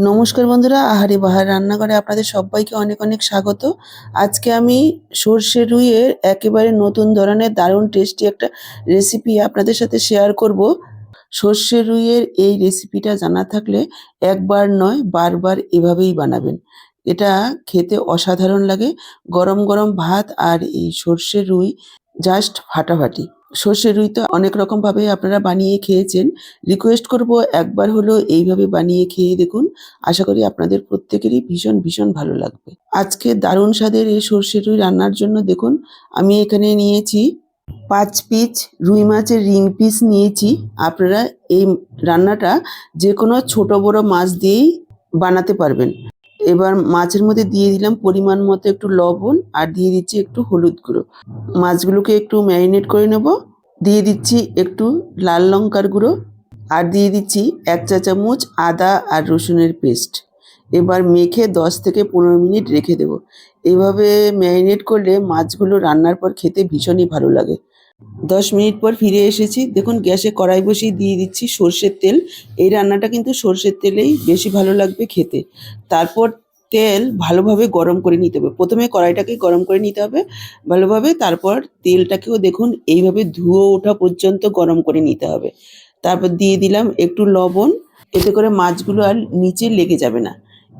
নমস্কার বন্ধুরা, আহারি বাহার রান্নাঘরে আপনাদের সবাইকে অনেক অনেক স্বাগত। আজকে আমি সর্ষে রুইয়ের একেবারে নতুন ধরনের দারুণ টেস্টি একটা রেসিপি আপনাদের সাথে শেয়ার করব। সর্ষে রুইয়ের এই রেসিপিটা জানা থাকলে একবার নয়, বারবার এভাবেই বানাবেন। এটা খেতে অসাধারণ লাগে। গরম গরম ভাত আর এই সর্ষে রুই জাস্ট ফাটাফাটি। সর্ষে রুই তো অনেক রকম ভাবে আপনারা বানিয়ে খেয়েছেন। রিকোয়েস্ট করব একবার হলো এইভাবে বানিয়ে খেয়ে দেখুন। আশা করি আপনাদের প্রত্যেকেরই ভীষণ ভীষণ ভালো লাগবে। আজকে দারুণ স্বাদের এই সর্ষে রুই রান্নার জন্য দেখুন, আমি এখানে নিয়েছি পাঁচ পিস রুই মাছের রিং পিস নিয়েছি। আপনারা এই রান্নাটা যে কোনো ছোট বড় মাছ দিয়েই বানাতে পারবেন। এবার মাছের মধ্যে দিয়ে দিলাম পরিমাণ মতো একটু লবণ আর দিয়ে দিচ্ছি একটু হলুদ গুঁড়ো। মাছগুলোকে একটু ম্যারিনেট করে নেব। দিয়ে দিচ্ছি একটু লাল লঙ্কার গুঁড়ো আর দিয়ে দিচ্ছি এক চা চামচ আদা আর রসুনের পেস্ট। এবার মেখে দশ থেকে পনেরো মিনিট রেখে দেবো। এভাবে ম্যারিনেট করলে মাছগুলো রান্নার পর খেতে ভীষণই ভালো লাগে। দশ মিনিট পর ফিরে এসেছি। দেখুন, গ্যাসে কড়াই বসিয়ে দিয়ে দিচ্ছি সর্ষের তেল। এই রান্নাটা কিন্তু সর্ষের তেলেই বেশি ভালো লাগবে খেতে। তারপর তেল ভালোভাবে গরম করে নিতে হবে। প্রথমে কড়াইটাকে গরম করে নিতে হবে ভালোভাবে। তারপর তেলটাকেও দেখুন, এইভাবে ধুয়ে ওঠা পর্যন্ত গরম করে নিতে হবে। তারপর দিয়ে দিলাম একটু লবণ। এতে করে মাছগুলো আর নিচে লেগে যাবে না।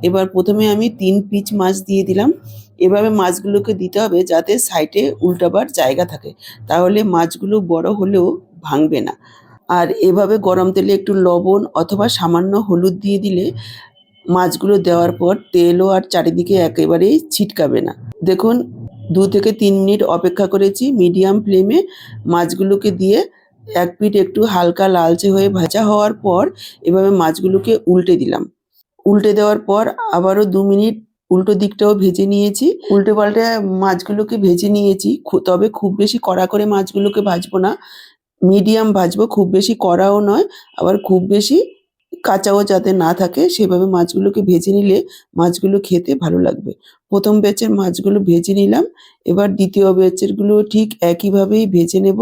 এবার প্রথমে আমি তিন পিচ মাছ দিয়ে দিলাম। এভাবে মাছগুলোকে দিতে হবে যাতে সাইডে উল্টাবার জায়গা থাকে। তাহলে মাছগুলো বড় হলেও ভাঙবে না। আর এভাবে গরম তেলে একটু লবণ অথবা সামান্য হলুদ দিয়ে দিলে মাছগুলো দেওয়ার পর তেলও আর চারিদিকে একেবারেই ছিটকাবে না। দেখুন, দু থেকে তিন মিনিট অপেক্ষা করেছি মিডিয়াম ফ্লেমে মাছগুলোকে দিয়ে এক পিঠ একটু হালকা লালচে হয়ে ভাজা হওয়ার পর এভাবে মাছগুলোকে উল্টে দিলাম। উল্টে দেওয়ার পর আবারও দু মিনিট উল্টো দিকটাও ভেজে নিয়েছি। উল্টে পাল্টে মাছগুলোকে ভেজে নিয়েছি। তবে খুব বেশি কড়া করে মাছগুলোকে ভাজবো না। মিডিয়াম ভাজবো, খুব বেশি কড়াও নয়। আবার খুব বেশি কাঁচাও যাতে না থাকে, সেভাবে মাছগুলোকে ভেজে নিলে মাছগুলো খেতে ভালো লাগবে। প্রথম ব্যাচের মাছগুলো ভেজে নিলাম। এবার দ্বিতীয় ব্যাচেরগুলো ঠিক একইভাবেই ভেজে নেব।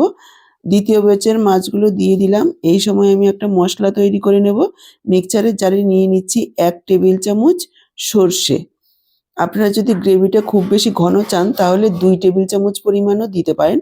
দ্বিতীয় ব্যাচের মাছগুলো দিয়ে দিলাম। এই সময় আমি একটা মশলা তৈরি করে নেব। মিক্সচারের জারে নিয়ে নিচ্ছি এক টেবিল চামচ সর্ষে। আপনারা যদি গ্রেভিটা খুব বেশি ঘন চান, তাহলে দুই টেবিল চামচ পরিমাণও দিতে পারেন।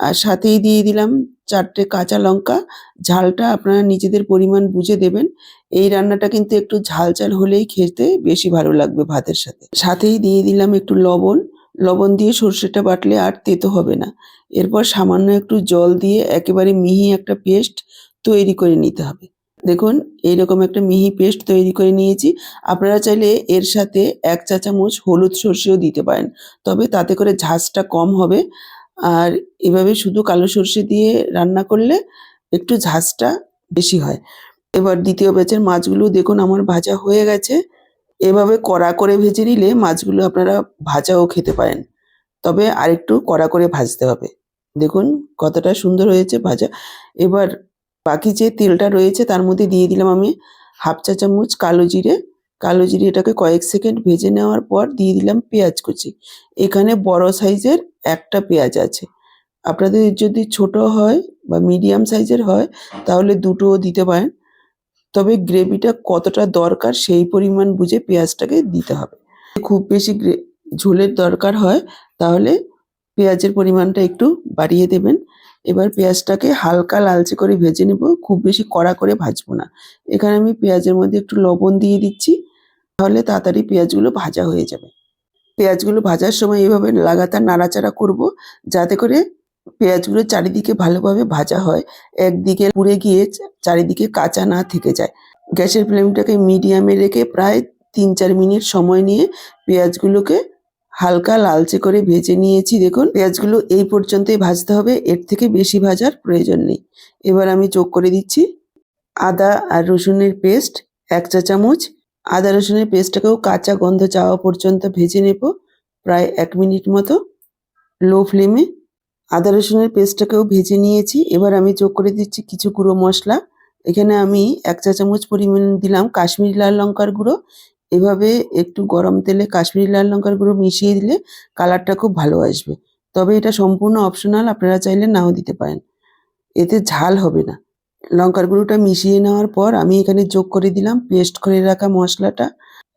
আর সাথেই দিয়ে দিলাম চারটে কাঁচা লঙ্কা। ঝালটা আপনারা নিজেদের পরিমাণ বুঝে দেবেন। এই রান্নাটা কিন্তু একটু ঝাল ঝাল হলেই খেতে বেশি ভালো লাগবে ভাতের সাথে। সাথেই দিয়ে দিলাম একটু লবণ। লবণ দিয়ে সর্ষেটা বাটলে আর তেতো হবে না। এরপর সামান্য একটু জল দিয়ে একেবারে মিহি একটা পেস্ট তৈরি করে নিতে হবে। দেখুন, এইরকম একটা মিহি পেস্ট তৈরি করে নিয়েছি। আপনারা চাইলে এর সাথে এক চা চামচ হলুদ সর্ষেও দিতে পারেন, তবে তাতে করে ঝাঁজটা কম হবে। আর এভাবে শুধু কালো সর্ষে দিয়ে রান্না করলে একটু ঝাঁজটা বেশি হয়। এবার দ্বিতীয় ব্যাচের মাছগুলো দেখুন, আমার ভাজা হয়ে গেছে। এভাবে কড়া করে ভেজে নিলে মাছগুলো আপনারা ভাজাও খেতে পারেন। তবে আরেকটু কড়া করে ভাজতে হবে। দেখুন কতটা সুন্দর হয়েছে ভাজা। এবার বাকি যে তেলটা রয়েছে তার মধ্যে দিয়ে দিলাম আমি হাফ চা চামচ কালো জিরে। কালো জিরে এটাকে কয়েক সেকেন্ড ভেজে নেওয়ার পর দিয়ে দিলাম পেঁয়াজ কুচি। এখানে বড় সাইজের একটা পেঁয়াজ আছে। আপনাদের যদি ছোট হয় বা মিডিয়াম সাইজের হয় তাহলে দুটোও দিতে পারেন। তবে গ্রেভিটা কতটা দরকার সেই পরিমাণ বুঝে পেঁয়াজটাকে দিতে হবে। খুব বেশি ঝোলের দরকার হয়, তাহলে পেঁয়াজের পরিমাণটা একটু বাড়িয়ে দেবেন। এবার পেঁয়াজটাকে হালকা লালচে করে ভেজে নেব, খুব বেশি কড়া করে ভাজবো না। এখানে আমি পেঁয়াজের মধ্যে একটু লবণ দিয়ে দিচ্ছি, তাহলে তাড়াতাড়ি পেঁয়াজগুলো ভাজা হয়ে যাবে। পেঁয়াজগুলো ভাজার সময় এভাবে লাগাতার নাড়াচাড়া করব, যাতে করে পেঁয়াজগুলো চারিদিকে ভালোভাবে ভাজা হয়। একদিকে পুড়ে গিয়ে চারিদিকে কাঁচা না থেকে যায়। গ্যাসের ফ্লেমটাকে মিডিয়ামে রেখে প্রায় তিন চার মিনিট সময় নিয়ে পেঁয়াজগুলোকে হালকা লালচে করে ভেজে নিয়েছি। দেখুন, পেঁয়াজগুলো এই পর্যন্তই ভাজতে হবে, এর থেকে বেশি ভাজার প্রয়োজন নেই। এবার আমি যোগ করে দিচ্ছি। আদা আর রসুনের পেস্ট, এক চা চামচ। আদা রসুনের পেস্টটাকেও কাঁচা গন্ধ চাওয়া পর্যন্ত ভেজে নেব, প্রায় এক মিনিট মতো। লো ফ্লেমে আদা রসুনের পেস্টটাকেও ভেজে নিয়েছি। এবার আমি যোগ করে দিচ্ছি কিছু গুঁড়ো মশলা। এখানে আমি এক চা চামচ পরিমাণ দিলাম কাশ্মীরি লাল লঙ্কার গুঁড়ো। এভাবে একটু গরম তেলে কাশ্মীরি লাল লঙ্কার গুঁড়ো মিশিয়ে দিলে কালারটা খুব ভালো আসবে। তবে এটা সম্পূর্ণ অপশনাল, আপনারা চাইলে নাও দিতে পারেন। এতে ঝাল হবে না। লঙ্কার গুঁড়োটা মিশিয়ে নেওয়ার পর আমি এখানে যোগ করে দিলাম পেস্ট করে রাখা মশলাটা।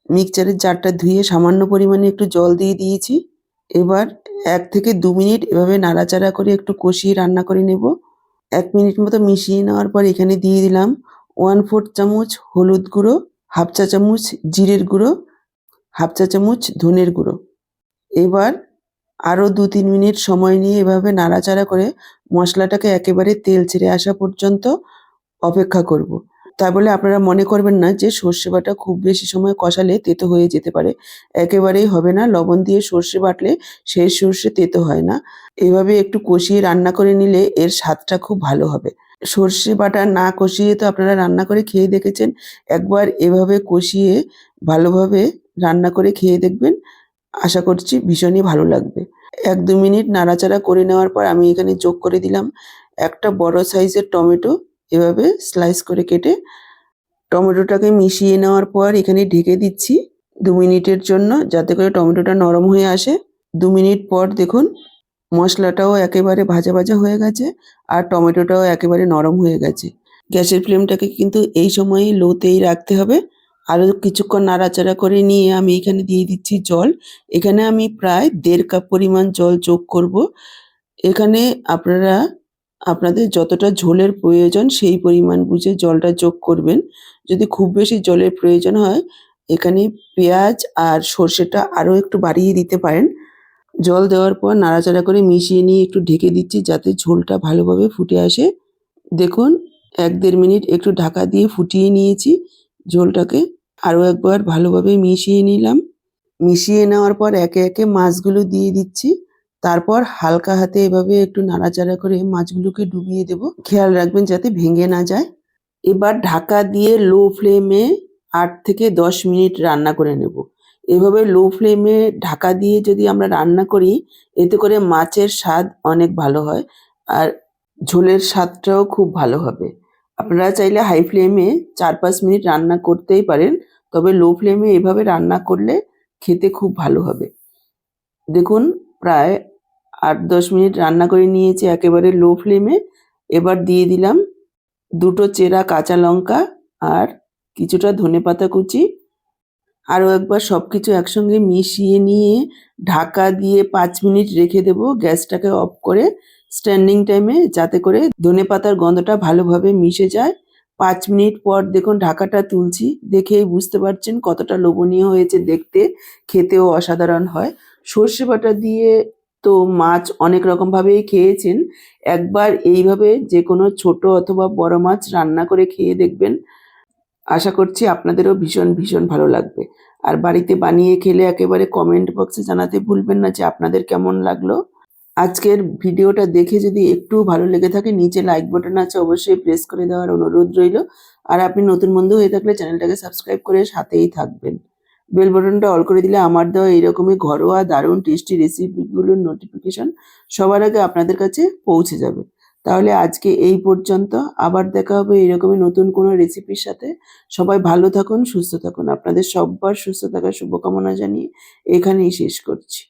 মিক্সচারের জারটা ধুয়ে সামান্য পরিমাণে একটু জল দিয়ে দিয়েছি। এবার এক থেকে দু মিনিট এভাবে নাড়াচাড়া করে একটু কষিয়ে রান্না করে নেব এক মিনিট মতো মিশিয়ে নেওয়ার পর এখানে দিয়ে দিলাম ওয়ান ফোর্থ চামচ হলুদ গুঁড়ো, হাফ চা চামচ জিরের গুঁড়ো, হাফ চা চামচ ধনের গুঁড়ো এবার আরও দু তিন মিনিট সময় নিয়ে এভাবে নাড়াচাড়া করে মশলাটাকে একেবারে তেল ছেড়ে আসা পর্যন্ত অপেক্ষা করব। তা বলে আপনারা মনে করবেন না যে সর্ষে বাটা খুব বেশি সময় কষালে তেতো হয়ে যেতে পারে। একেবারেই হবে না, লবণ দিয়ে সর্ষে বাটলে সেই সর্ষে তেতো হয় না। এভাবে একটু কষিয়ে রান্না করে নিলে এর স্বাদটা খুব ভালো হবে। সর্ষে বাটা না কষিয়ে তো আপনারা রান্না করে খেয়ে দেখেছেন। একবার এভাবে কষিয়ে ভালোভাবে রান্না করে খেয়ে দেখবেন। আশা করছি ভীষণই ভালো লাগবে। এক দু মিনিট নাড়াচাড়া করে নেওয়ার পর আমি এখানে যোগ করে দিলাম। একটা বড় সাইজের টমেটো এভাবে স্লাইস করে কেটে টমেটোটাকে মিশিয়ে নেওয়ার পর এখানে ঢেকে দিচ্ছি দু মিনিটের জন্য যাতে করে টমেটোটা নরম হয়ে আসে। দু মিনিট পর দেখুন মশলাটাও একেবারে ভাজা ভাজা হয়ে গেছে আর টমেটোটাও একেবারে নরম হয়ে গেছে। গ্যাসের ফ্লেমটাকে কিন্তু এই সময় লোতেই রাখতে হবে। আরও কিছুক্ষণ নাড়াচাড়া করে নিয়ে আমি এখানে দিয়ে দিচ্ছি জল। এখানে আমি প্রায় দেড় কাপ পরিমাণ জল যোগ করব। এখানে আপনারা আপনাদের যতটা ঝোলের প্রয়োজন, সেই পরিমাণ বুঝে জলটা যোগ করবেন। যদি খুব বেশি জলের প্রয়োজন হয়, এখানে পেঁয়াজ আর সর্ষেটা আরও একটু বাড়িয়ে দিতে পারেন। জল দেওয়ার পর নাড়াচাড়া করে মিশিয়ে নিয়ে একটু ঢেকে দিচ্ছি যাতে ঝোলটা ভালোভাবে ফুটে আসে। দেখুন, এক দেড় মিনিট একটু ঢাকা দিয়ে ফুটিয়ে নিয়েছি। ঝোলটাকে আরও একবার ভালোভাবে মিশিয়ে নিলাম। মিশিয়ে নেওয়ার পর একে একে মাছগুলো দিয়ে দিচ্ছি। তারপর হালকা হাতে এভাবে একটু নাড়াচাড়া করে মাছগুলোকে ডুবিয়ে দেব। খেয়াল রাখবেন যাতে ভেঙে না যায়। এবার ঢাকা দিয়ে লো ফ্লেমে আট থেকে দশ মিনিট রান্না করে নেব। এভাবে লো ফ্লেমে ঢাকা দিয়ে যদি আমরা রান্না করি, এতে করে মাছের স্বাদ অনেক ভালো হয় আর ঝোলের স্বাদটাও খুব ভালো হবে। আপনারা চাইলে হাই ফ্লেমে চার পাঁচ মিনিট রান্না করতেই পারেন, তবে লো ফ্লেমে এভাবে রান্না করলে খেতে খুব ভালো হবে। দেখুন, প্রায় আট দশ মিনিট রান্না করে নিয়েছি একেবারে লো ফ্লেমে। এবার দিয়ে দিলাম দুটো চেরা কাঁচা লঙ্কা আর কিছুটা ধনেপাতা কুচি। আরও একবার সব কিছু একসঙ্গে মিশিয়ে নিয়ে ঢাকা দিয়ে পাঁচ মিনিট রেখে দেব গ্যাসটাকে অফ করে স্ট্যান্ডিং টাইমে যাতে করে ধনেপাতার গন্ধটা ভালোভাবে মিশে যায়। পাঁচ মিনিট পর দেখুন ঢাকাটা তুলছি, দেখেই বুঝতে পারছেন কতটা লোভনীয় হয়েছে দেখতে, খেতেও অসাধারণ হয়। সর্ষে বাটা দিয়ে তো মাছ অনেক রকমভাবেই খেয়েছেন। একবার এইভাবে যে কোনো ছোট অথবা বড় মাছ রান্না করে খেয়ে দেখবেন। আশা করছি আপনাদেরও ভীষণ ভীষণ ভালো লাগবে। আর বাড়িতে বানিয়ে খেলে একেবারে কমেন্ট বক্সে জানাতে ভুলবেন না যে আপনাদের কেমন লাগল। আজকের ভিডিওটা দেখে যদি একটু ভালো লেগে থাকে, নিচে লাইক বাটন আছে, অবশ্যই প্রেস করে দেওয়ার অনুরোধ রইল। আর আপনি নতুন বন্ধু হয়ে থাকলে চ্যানেলটাকে সাবস্ক্রাইব করে সাথেই থাকবেন। বেল বটনটা অল করে দিলে আমার দেওয়া এইরকমই ঘরোয়া, দারুণ টেস্টি রেসিপিগুলোর নোটিফিকেশন সবার আগে আপনাদের কাছে পৌঁছে যাবে। তাহলে আজকে এই পর্যন্ত, আবার দেখা হবে এরকমই নতুন কোনো রেসিপির সাথে। সবাই ভালো থাকুন, সুস্থ থাকুন। আপনাদের সব্বার সুস্থ থাকার শুভকামনা জানিয়ে এখানেই শেষ করছি।